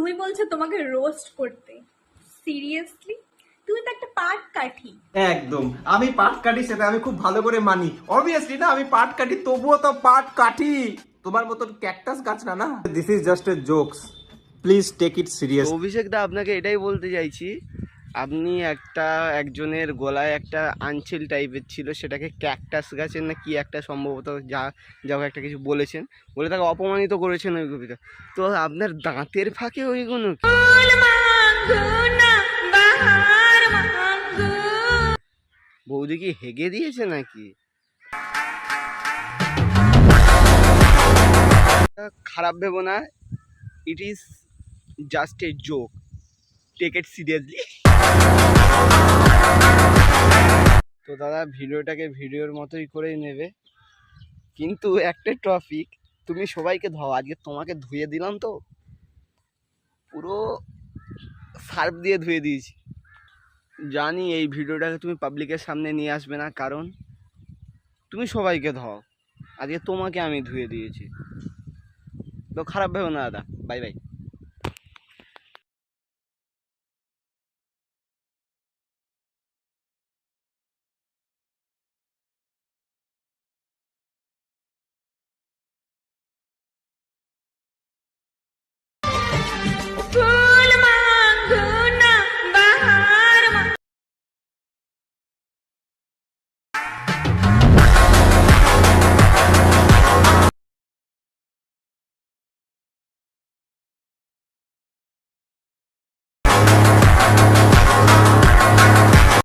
তুমি বলছো তোমাকে রোস্ট করতে। সিরিয়াসলি তুমি তো একটা পাট কাঠি। একদম। আমি পাট কাঠি সেটা আমি খুব ভালো করে মানি। অবভিয়াসলি না আমি পাট কাঠি তবুও তো পাট কাঠি। তোমার মতন ক্যাকটাস গাছ না না? This is just a jokes please take it serious Abhishek দা আপনাকে এটাই বলতে চাইছি আপনি একটা একজনের গলায় একটা আঞ্চল টাইপের ছিল, সেটাকে ক্যাকটাস গাছের না কি একটা সম্ভবত যা যা একটা কিছু বলেছেন, বলে তাকে অপমানিত করেছেন ওই কবিতা। তো আপনার দাঁতের ফাঁকে ওইগুলো? বৌদি কি হেগে দিয়েছে নাকি? খারাপ ভেবো না it is just a joke take it seriously তো দাদা ভিডিওটাকে ভিডিওর মতোই করেই নেবে। কিন্তু একটা টপিক তুমি সবাইকে ধাও আজকে তোমাকে ধুয়ে দিলাম তো। পুরো সার্ফ দিয়ে ধুয়ে দিয়েছি। জানি এই ভিডিওটাকে তুমি পাবলিকের সামনে নিয়ে আসবে না, কারণ তুমি সবাইকে ধাও আজকে তোমাকে আমি ধুয়ে দিয়েছি। তো খারাপ ভেবো না, দাদা। Bye bye